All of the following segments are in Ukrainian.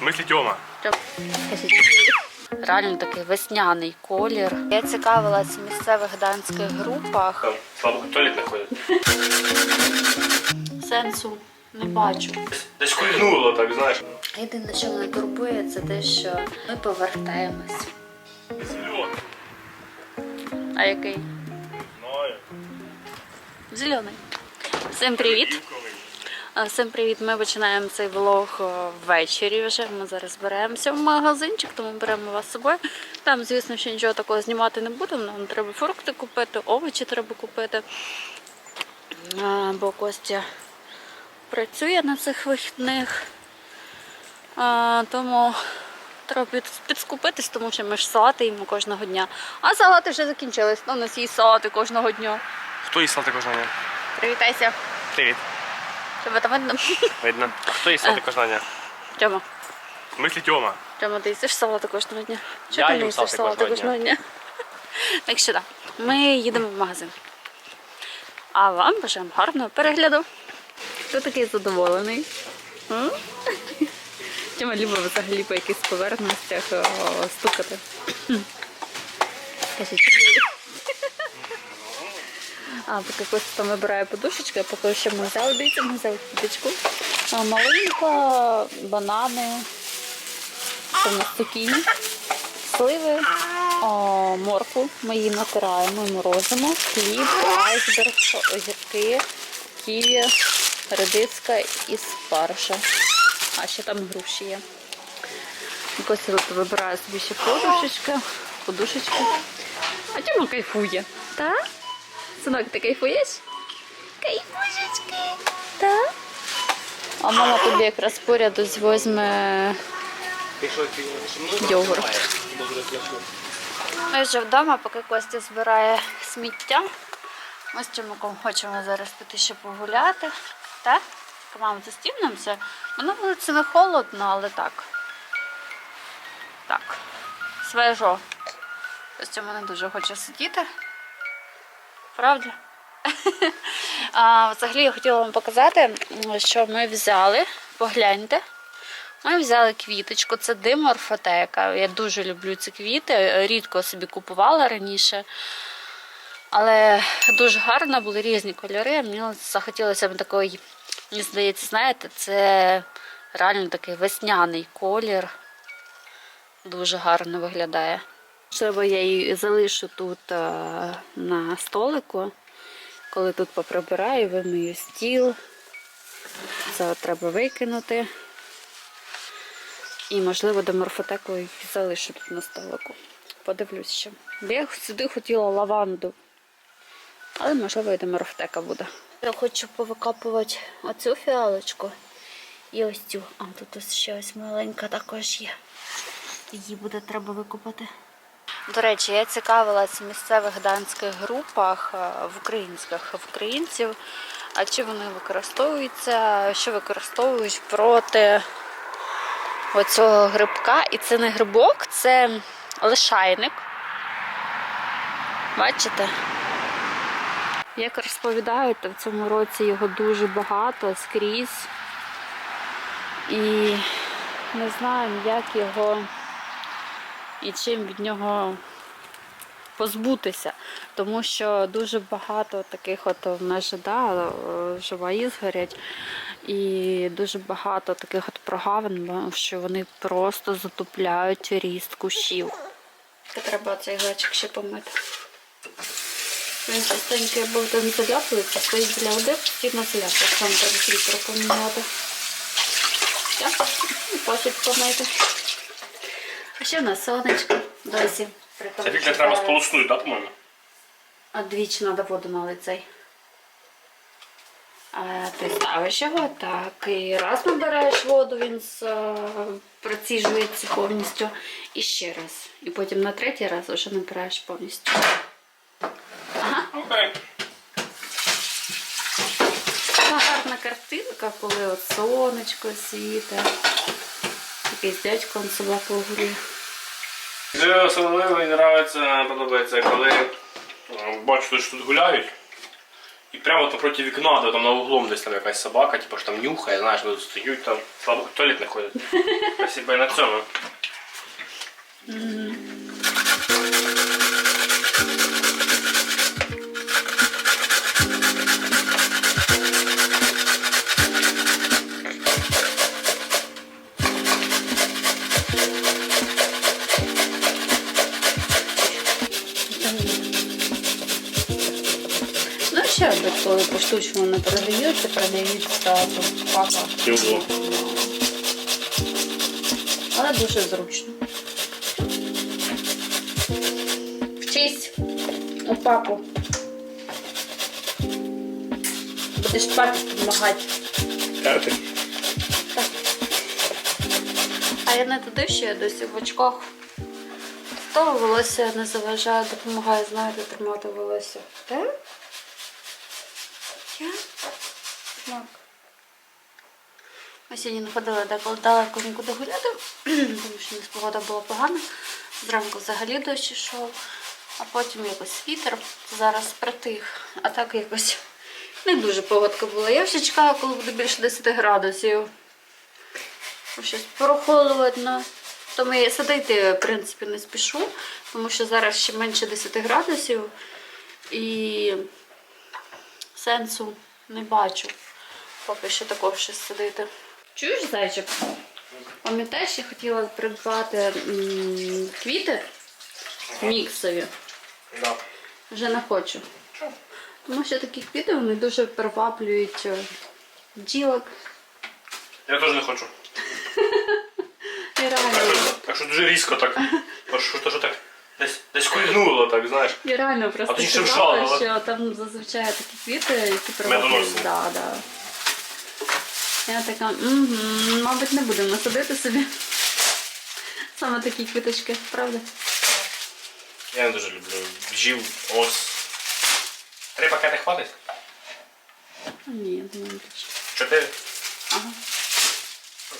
смысле Тёма? Реально такий весняний колір. Я цікавилась в місцевих данських групах. Там, слава богу, туалет находит. Сенсу не бачу. Десь кульнуло, так, знаєш. Єдине, що мене турбує, це те, що ми повертаємось. Зеленый. А який? Знаю. Зелений. Всім привіт! Всім привіт! Ми починаємо цей влог ввечері вже. Ми зараз збираємося в магазинчик, тому беремо вас з собою. Там, звісно, ще нічого такого знімати не будемо. Нам треба фрукти купити, овочі треба купити. Бо Костя працює на цих вихідних. Тому треба підскупитись, тому що ми ж салати їмо кожного дня. А салати вже закінчились. Ну, у нас є салати кожного дня. Хто їсть салати кожного дня? Привітайся. Привіт. Тебе там видно? Видно. А хто їсть салати кожного дня? Тьома. В смысле Тёма? Тьома, ти їсиш салати кожного дня? Я Чого ти не їм їсиш кожного кожного дня? Так що так, ми їдемо в магазин. А вам бажаємо гарного перегляду. Хто такий задоволений? М? Тьома любить взагалі по якихось поверхностях о, стукати. Кажіть, А, поки Костя там вибирає подушечки, а поки що ми взяли, дивіться, ми взяли квіточку. А, Маленька, банани, це в нас цукіні, сливи, а, морку. Ми її натираємо морозимо, хліб, айсберг, огірки, ківі, редиска і спаржа. А ще там груші є. Костя вибирає собі ще подушечки, подушечки. А Тьома кайфує. Так? Синок, ти кайфуєш? Кайфушечки. Так? А мама тобі якраз поряд ось візьме йогурт. Ми вже вдома, поки Костя збирає сміття. Ми з Тимоком хочемо зараз піти ще погуляти. Так? Мама, застібнемося. Воно вулиці не холодно, але так. Так. Свежо. Костя мене дуже хоче сидіти. Правда? а, взагалі я хотіла вам показати, що ми взяли. Погляньте. Ми взяли квіточку, це диморфотека. Я дуже люблю ці квіти. Рідко собі купувала раніше. Але дуже гарно, були різні кольори. Мені захотілося б такий, мені здається, знаєте, це реально такий весняний колір. Дуже гарно виглядає. Можливо, я її залишу тут е, на столику. Коли тут поприбираю, вимию стіл. Це треба викинути. І, можливо, до морфотеку їх залишу тут на столику. Подивлюсь ще. Бо я сюди хотіла лаванду. Але, можливо, і до морфотека буде. Я хочу повикопувати оцю фіалочку. І ось цю. А тут ось ще ось маленька також є. Її буде треба викопати. До речі, я цікавилась в місцевих данських групах, е, в українських в українців, а чи вони використовуються, що використовують проти оцього грибка. І це не грибок, це лишайник. Бачите? Як розповідають, в цьому році його дуже багато скрізь. І не знаємо, як його і чим від нього позбутися. Тому що дуже багато таких от в нас да, живаї згорять, і дуже багато таких от прогавин, що вони просто затупляють ріст кущів. Треба цей глечик ще помити. Він частенько був там заляпується, стоїть біля води, постійно заляпується. Сам треба фільтр поміняти. Так, і помити. А ще в нас сонечко досі. При Це фільтр треба сполоснути, да, по-моєму? А двічі треба воду налити цей. А, ти ставиш його так. І раз набираєш воду, він е, проціжується повністю. І ще раз. І потім на третій раз вже набираєш повністю. Ага. Окей. Така гарна картинка, коли от сонечко світе. Якийсь дядько он собаку гуляє. Це особливо мені подобається, подобається, коли е, бачу, що тут гуляють. І прямо от напроти вікна, де там на углом десь там якась собака, типу ж там нюхає, знаєш, ну стоють там, слабо в туалет не ходять. Спасибо і на цьому. Би, коли поштучно не продають, то продають зразу папа. Чого? Але дуже зручно. Вчись у папу. Будеш папі допомагати. Карти? А я не туди ще я досі в очках. То волосся не заважає, допомагає, знаєте, тримати волосся. Так? Я? Так. Ми сьогодні не ходили далеко, нікуди гуляти, тому що нас погода була погана. Зранку взагалі дощ ішов, а потім якось вітер. Зараз притих. А так якось не дуже погодка була. Я вже чекаю, коли буде більше 10 градусів. Щось прохолодно. Тому я садити, в принципі, не спішу, тому що зараз ще менше 10 градусів і сенсу не бачу. Поки що такого щось садити. Чуєш, зайчик? Пам'ятаєш, я хотіла придбати м, квіти міксові. Да. Вже не хочу. Тому що такі квіти вони дуже приваблюють е, бджілок. Я теж не хочу. І реально. Так що дуже різко так. Що так десь, десь кульнуло, так, знаєш. Я реально просто А сказала, вжалила? що там зазвичай такі квіти, які. Медоносні. Да, да. Я така, угу, мабуть, не будемо насадити собі. Саме такі квіточки, правда? Я не дуже люблю бджіл, ос. Три пакети хватить? Ні, я думаю, більше. Чотири? Ага.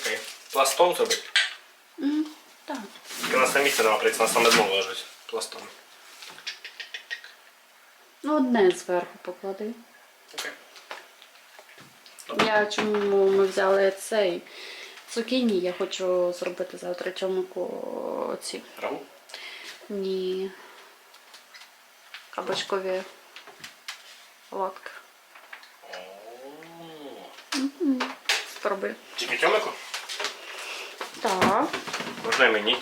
Окей. Пластом зробити? М, Так. Тільки на самі це нема, у нас саме знову лежить. Пластом. Ну, одне зверху поклади. Окей. Я чому ми взяли цей цукіні, я хочу зробити завтра чомику ці. Рагу? Ні. Кабачкові лапки. Спробуй. Тільки тьомику? Так. Можна і мені.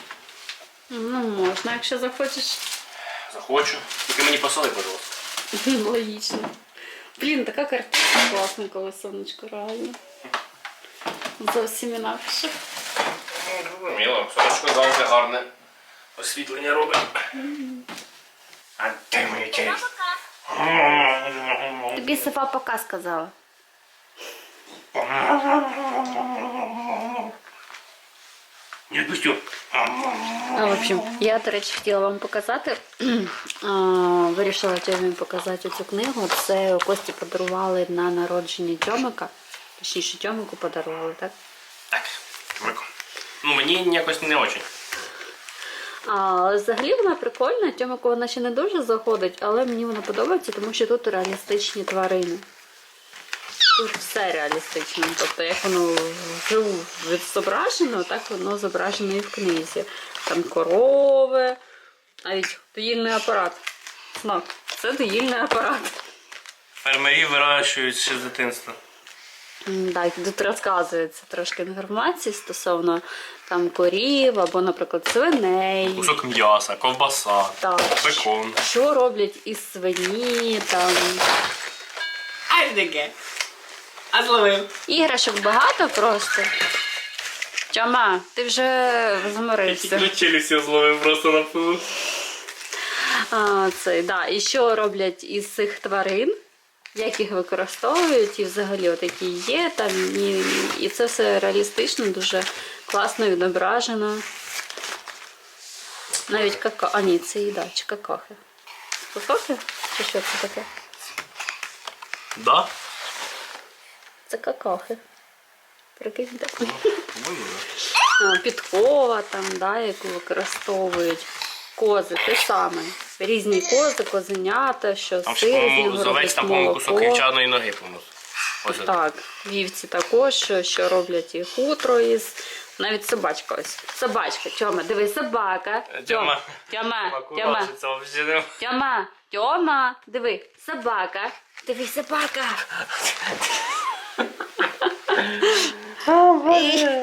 Ну, можна, якщо захочеш. Захочу. Тільки мені посоли, пожалуйста. Логічно. Блін, така картинка класна, коли сонечко реально. Зовсім інакше. Ну, зрозуміло. Сонечко завжди гарне освітлення робить. А де моє через? Тобі Софа пока сказала. Не відпустю. В общем, я, до речі, хотіла вам показати. Вирішила Тьомі показати цю книгу. Це Кості подарували на народження Тьомика. Точніше, Тьомику подарували, так? Так, тьомику. Ну, мені якось не. А, взагалі вона прикольна. Тьомику вона ще не дуже заходить, але мені вона подобається, тому що тут реалістичні тварини. Тут все реалістично. Тобто, як воно вживу зображено, так воно зображено і в книзі. Там корови, навіть доїльний апарат. Знак. Це доїльний апарат. Фермерів вирощують ще з дитинства. Так, тут розказується трошки інформації стосовно там корів або, наприклад, свиней. Кусок м'яса, ковбаса, Так. бекон. Що роблять із свині, там Ай таке. А зловив. іграшок багато просто. Тьома, ти вже заморився. челюсті зловив просто на пилу. А, це, да. І що роблять із цих тварин, як їх використовують, і взагалі от які є там, і, і це все реалістично, дуже класно відображено. Навіть кака. А ні, це їда, чи какахи. Какахи? Чи що це таке? Да? Це какахи. Прикиньте. По-моєму, Підкова там, да, яку використовують. Кози, те саме. різні кози, козенята, що Там сир, ще, з нього з там, по-моєму, кусок вівчаної ноги. Ось. Так, вівці також, що, що роблять і хутро із. Навіть собачка ось. Собачка, Тьома, диви, собака. Е, Тьома, Тьома. Тьома. Тьома, Тьома, диви, собака. Диви, собака.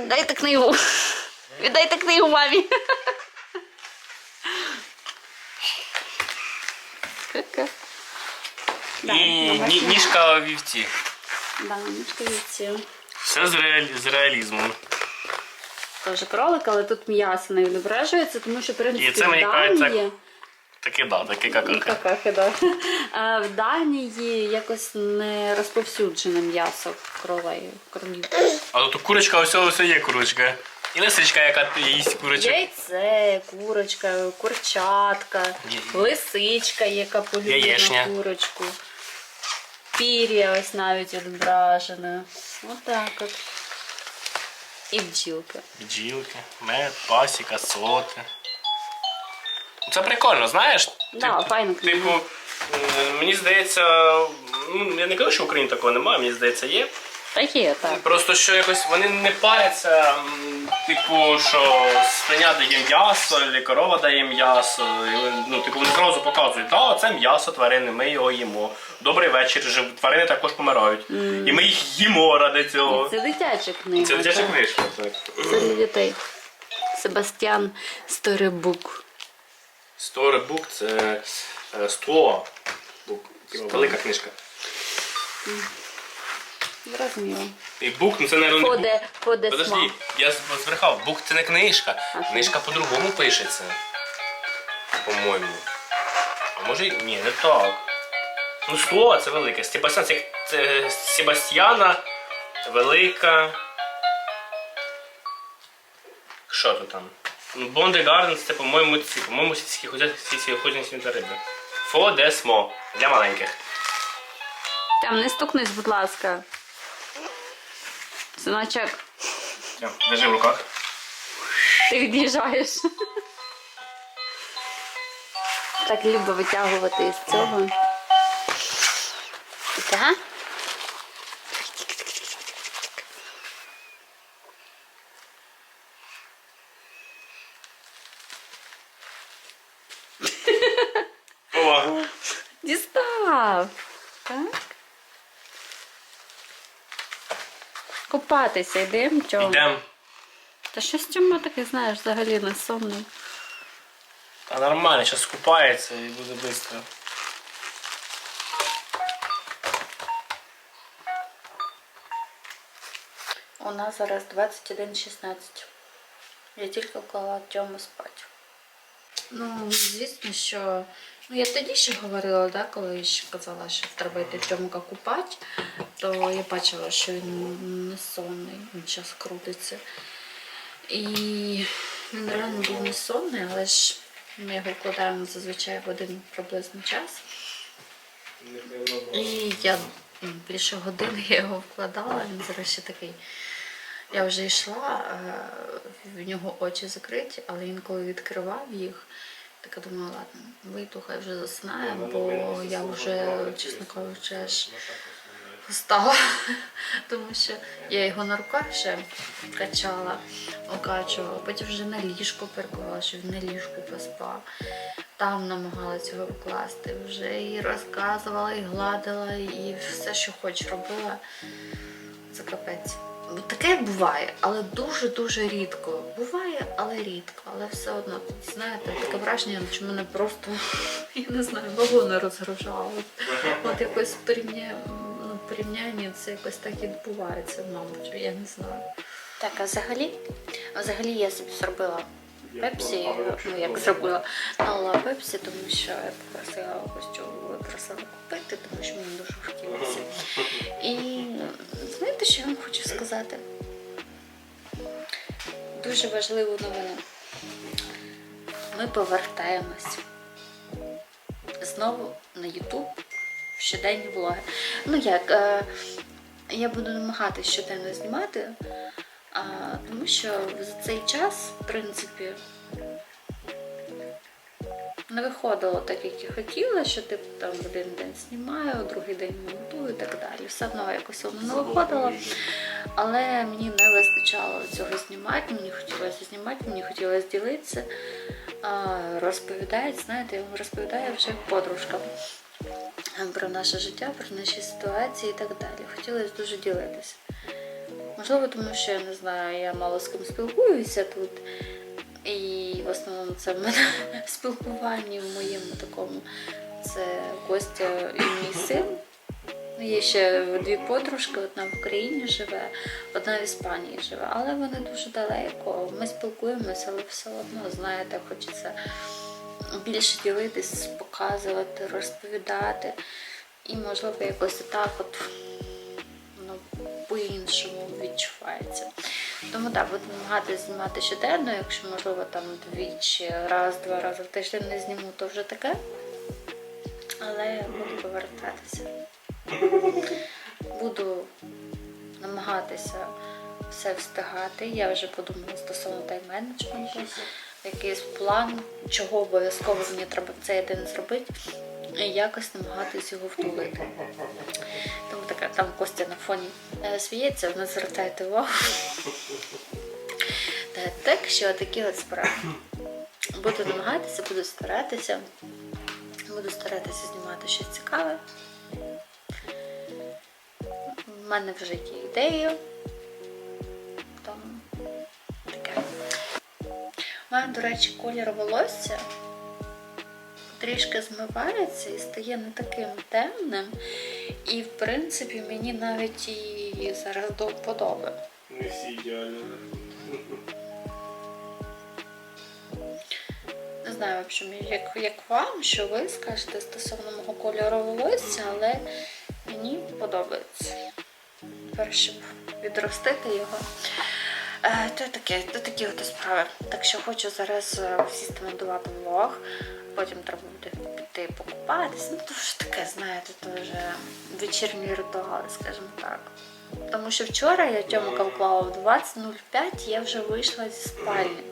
Дайте книгу. Віддайте книгу мамі. І ні- ніжка вівці. Да, немножко вівці. Все з, реалі... з реалізмом. Теж кролик, але тут м'ясо не відображується, тому що в принципі І це, мені кажеться, Таке, да, таке какака. Какахи, да. А в Данії якось не розповсюджене м'ясо кролею, кролів. А тут курочка, ось ось є курочка. І лисичка, яка їсть курочок. Яйце, курочка, курчатка, Є- лисичка, яка Яєшня. на курочку. Пір'я ось навіть відображене. Отак от. І бджілка. Бджілки, мед, пасіка, соти. Це прикольно, знаєш? Да, файно книга. Типу, е, мені здається, ну я не кажу, що в Україні такого немає, мені здається, є. Такі, так. Просто що якось вони не паряться, м, типу, що свиня дає м'ясо, чи корова дає м'ясо. і Ну, типу, вони зразу показують, да, це м'ясо тварини, ми його їмо. Добрий вечір, жив- тварини також помирають. І ми їх їмо ради цього. Це дитяча книга. Це дитяча так. книжка. Так. Це для дітей. Себастьян Сторебук. Storybook це е. Типу, Велика книжка. Зрозуміло. І бук, ну це, не бук. Ходе, ходе Подожди, я збрехав, бук це не книжка. А? Книжка по-другому пишеться. По-моєму. А може й- ні, не так. Ну, слово це велике. Себастьян це, це Себастьяна велика. Що тут там? Ну, Бонди Гарденс це, по-моєму, ці, по-моєму, сільські сільськохозяйственні риби. Фодесмо. Для маленьких. Там не стукнись, будь ласка. Синочок, Тям, Держи в руках. ти від'їжджаєш. Так любо витягувати із цього. Так? Дістав. Так. Купатися йдемо, чого? Йдем. Та щось Тьома таке, знаєш, взагалі не сонний. Та нормально, зараз купається і буде швидко. У нас зараз 21.16. Я тільки вклала Тьому спати. Ну, звісно, що. Ну, я тоді ще говорила, да, коли ще казала, що треба йти Тьомка купати, то я бачила, що він не сонний, він зараз крутиться. І він реально був не сонний, але ж ми його вкладаємо зазвичай в один приблизно час. І я більше години я його вкладала, він зараз ще такий. Я вже йшла, е, в нього очі закриті, але він коли відкривав їх, так я думала, ладно, вийду, хай вже заснає, бо я вже, чесно кажучи, аж устала, тому що я його на руках ще качала, окачувала, потім вже на ліжко перекувала, що він на ліжку поспав. Там намагалася його вкласти, вже і розказувала, і гладила, і все, що хоч робила. Це капець. Ну, Таке буває, але дуже-дуже рідко. Буває, але рідко. Але все одно, знаєте, таке враження, що мене просто, я не знаю, вагони розгружали. От якось порівняння, ну, порівняння це якось так і відбувається, мабуть, я не знаю. Так, а взагалі, взагалі я собі зробила пепсі, ну як зробила, налила пепсі, тому що я попросила цього красиво купити, тому що мені дуже хотілося. І знаєте, що я вам хочу сказати? Дуже важливу новину. Ми повертаємось знову на YouTube в щоденні влоги. Ну як, е, я буду намагатися щоденно знімати, а, тому що за цей час, в принципі, не виходило так, як я хотіла, що типу там один день знімаю, другий день монтую і так далі. Все одно якось воно не виходило. Але мені не вистачало цього знімати, мені хотілося знімати, мені хотілося ділитися. Розповідають, знаєте, я вам розповідаю вже як подружка про наше життя, про наші ситуації і так далі. Хотілося дуже ділитися. Можливо, тому що я не знаю, я мало з ким спілкуюся тут. І в основному це в мене в в моєму такому. Це Костя і мій син. Є ще дві подружки, одна в Україні живе, одна в Іспанії живе, але вони дуже далеко. Ми спілкуємося, але все одно, знаєте, хочеться більше ділитись, показувати, розповідати. І, можливо, якось так от ну, по-іншому відчувається. Тому так, буду намагатися знімати щоденно, якщо, можливо, там двічі, раз-два рази в тиждень не зніму, то вже таке. Але буду повертатися. Буду намагатися все встигати. Я вже подумала стосовно тайм-менеджменту, якийсь план, чого обов'язково мені треба цей день зробити, і якось намагатись його втулити. Тому така там Костя на фоні е, сміється, не звертайте увагу. Так що такі от справи. Буду намагатися, буду старатися. Буду старатися знімати щось цікаве. У мене вже є ідеї. Таке. У мене, до речі, колір волосся трішки змивається і стає не таким темним. І, в принципі, мені навіть і зараз до вподоби. Не всі ідеально. Не знаю, в общем, як, як вам, що ви скажете стосовно мого кольору волосся, але мені подобається. Щоб відростити його. Е, то таке, то такі от справи. Так що хочу зараз е, сісти монтувати влог, потім треба буде піти покупатися. Ну, то вже таке, знаєте, то вже вечірні ритуали, скажімо так. Тому що вчора я Тьомика вклала в 20.05, я вже вийшла зі спальні.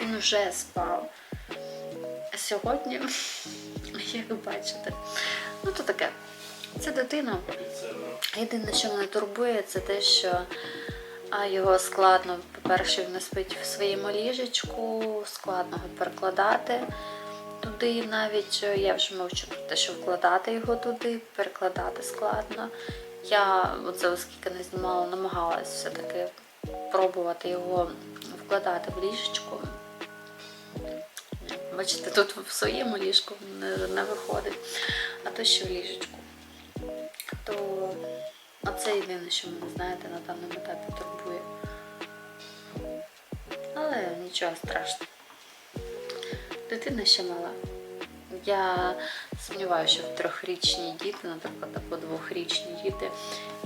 Він вже спав. А сьогодні, як бачите, ну то таке. Це дитина. Єдине, що мене турбує, це те, що його складно, по-перше, він не спить в своєму ліжечку, складно його перекладати туди навіть. е, Я вже мовчу про те, що вкладати його туди, перекладати складно. Я оце, оскільки не знімала, намагалась все-таки пробувати його вкладати в ліжечку. Бачите, тут в своєму ліжку не, не виходить, а то ще в ліжечку. То оце єдине, що мене, знаєте, на даному етапі турбує. Але нічого страшного. Дитина ще мала. Я сумніваюся, що трьохрічні діти, наприклад, або двохрічні діти,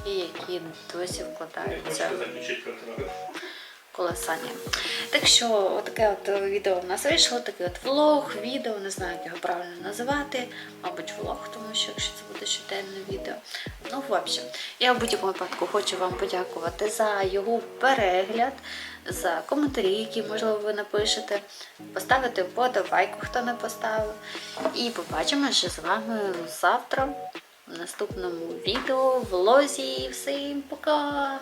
і які досі вкладаються колесання. Так що таке от відео в нас вийшло, такий от влог, відео, не знаю, як його правильно називати. Мабуть, влог, тому що якщо це буде щоденне відео. Ну, в общем, я в будь-якому випадку хочу вам подякувати за його перегляд, за коментарі, які, можливо, ви напишете. Поставити вподобайку, хто не поставив. І побачимося з вами завтра в наступному відео, влозі. Всім пока!